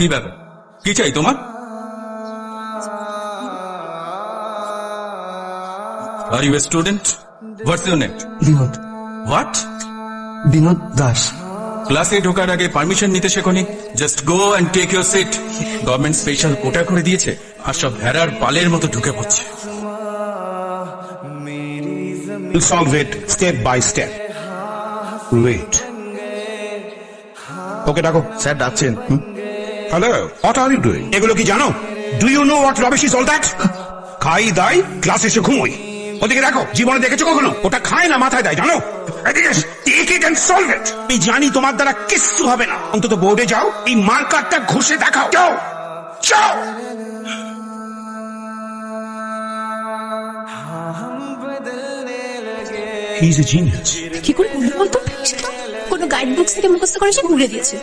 কি ব্যাপার? কি চাই তোমার? Are you a student what's your name Binod. What Binod Das. ক্লাসে ঢোকার আগে পারমিশন নিতে শেখনি? Just go and take your seat government special quota করে দিয়েছে আর সব ভেড়ার পালের মতো ঢুকে পড়ছে। We'll solve it step by step. Wait. ওকে ডাকো স্যার ডাকছেন hello what are you doing এগুলো কি জানো? Do you know what rubbish is all that খাই দাই ক্লাস এসে ঘুমোই। ওদিকে দেখো জীবনে দেখেছ কখনো? ওটা খায় না মাথায় দেয় জানো? Take it and solve it আমি জানি তোমার দ্বারা কিচ্ছু হবে না। অন্তত বোর্ডে যাও এই মার্কারটা ঘষে দেখাও। যাও যাও। কি করে বলতো? কোনো গাইড বুক থেকে মুখস্থ করে সে ভুলে দিয়েছে।